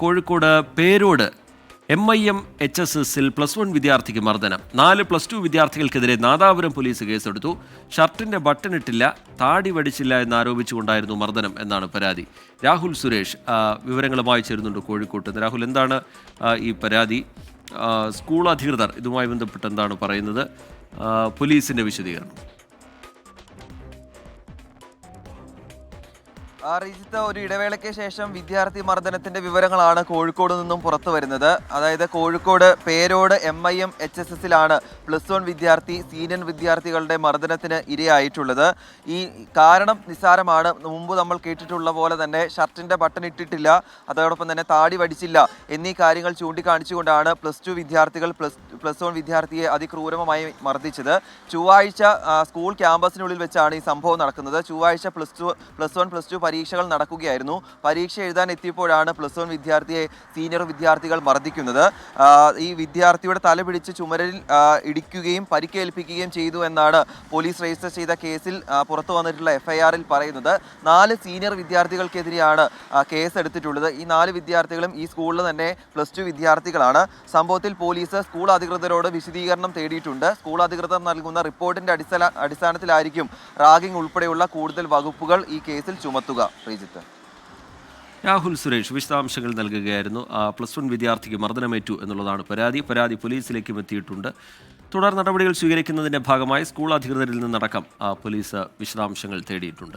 Kozhikode Perode M I M H S എസിൽ plus one വിദ്യാർത്ഥിക്ക് മർദ്ദനം. നാല് പ്ലസ് ടു വിദ്യാർത്ഥികൾക്കെതിരെ നാദാപുരം പോലീസ് കേസെടുത്തു. ഷർട്ടിന്റെ ബട്ടൺ ഇട്ടില്ല താടി വടിച്ചില്ല എന്നാരോപിച്ചുകൊണ്ടായിരുന്നു മർദ്ദനം എന്നാണ് പരാതി. രാഹുൽ സുരേഷ് വിവരങ്ങളുമായി ചേരുന്നുണ്ട് കോഴിക്കോട്ട്. രാഹുൽ എന്താണ് ഈ പരാതി? സ്കൂൾ അധികൃതർ ഇതുമായി ബന്ധപ്പെട്ട് എന്താണ് പറയുന്നത്? പോലീസിന്റെ വിശദീകരണം. റിജിത്ത് ഒരു ഇടവേളയ്ക്ക് ശേഷം വിദ്യാർത്ഥി മർദ്ദനത്തിന്റെ വിവരങ്ങളാണ് കോഴിക്കോട് നിന്നും പുറത്തു വരുന്നത്. അതായത് Kozhikode Perode M I M H S എസിലാണ് plus one വിദ്യാർത്ഥി സീനിയർ വിദ്യാർത്ഥികളുടെ മർദ്ദനത്തിന് ഇരയായിട്ടുള്ളത്. ഈ കാരണം നിസ്സാരമാണ്. മുമ്പ് നമ്മൾ കേട്ടിട്ടുള്ള പോലെ തന്നെ ഷർട്ടിന്റെ ബട്ടൺ ഇട്ടിട്ടില്ല അതോടൊപ്പം തന്നെ താടി വടിച്ചില്ല എന്നീ കാര്യങ്ങൾ ചൂണ്ടിക്കാണിച്ചുകൊണ്ടാണ് പ്ലസ് ടു വിദ്യാർത്ഥികൾ പ്ലസ് പ്ലസ് വൺ വിദ്യാർത്ഥിയെ അതിക്രൂരമായി മർദ്ദിച്ചത്. ചൊവ്വാഴ്ച സ്കൂൾ ക്യാമ്പസിനുള്ളിൽ വെച്ചാണ് ഈ സംഭവം നടക്കുന്നത്. ചൊവ്വാഴ്ച plus two plus one plus two പരീക്ഷകൾ നടക്കുകയായിരുന്നു. പരീക്ഷ എഴുതാൻ എത്തിയപ്പോഴാണ് പ്ലസ് വൺ വിദ്യാർത്ഥിയെ സീനിയർ വിദ്യാർത്ഥികൾ മർദ്ദിക്കുന്നത്. ഈ വിദ്യാർത്ഥിയുടെ തല പിടിച്ച് ചുമരിൽ ഇടിക്കുകയും പരിക്കേൽപ്പിക്കുകയും ചെയ്തു എന്നാണ് പോലീസ് രജിസ്റ്റർ ചെയ്ത കേസിൽ പുറത്തു വന്നിട്ടുള്ള എഫ്ഐആറിൽ പറയുന്നത്. നാല് സീനിയർ വിദ്യാർത്ഥികൾക്കെതിരെയാണ് കേസ് എടുത്തിട്ടുള്ളത് ഈ നാല് വിദ്യാർത്ഥികളും ഈ സ്കൂളിൽ തന്നെ പ്ലസ് ടു വിദ്യാർത്ഥികളാണ്. സംഭവത്തിൽ പോലീസ് സ്കൂൾ അധികൃതരോട് വിശദീകരണം തേടിയിട്ടുണ്ട്. സ്കൂൾ അധികൃതർ നൽകുന്ന റിപ്പോർട്ടിന്റെ അടിസ്ഥാന അടിസ്ഥാനത്തിലായിരിക്കും റാഗിംഗ് ഉൾപ്പെടെയുള്ള കൂടുതൽ വകുപ്പുകൾ ഈ കേസിൽ ചുമത്തുക. ശ്രീജിത്ത് രാഹുൽ സുരേഷ് വിശദാംശങ്ങൾ നൽകുകയായിരുന്നു. ആ, പ്ലസ് വൺ വിദ്യാർത്ഥിക്ക് മർദ്ദനമേറ്റു എന്നുള്ളതാണ് പരാതി. പരാതി പോലീസിലേക്കും എത്തിയിട്ടുണ്ട്. തുടർ നടപടികൾ സ്വീകരിക്കുന്നതിന്റെ ഭാഗമായി സ്കൂൾ അധികൃതരിൽ നിന്നടക്കം പോലീസ് വിശദാംശങ്ങൾ തേടിയിട്ടുണ്ട്.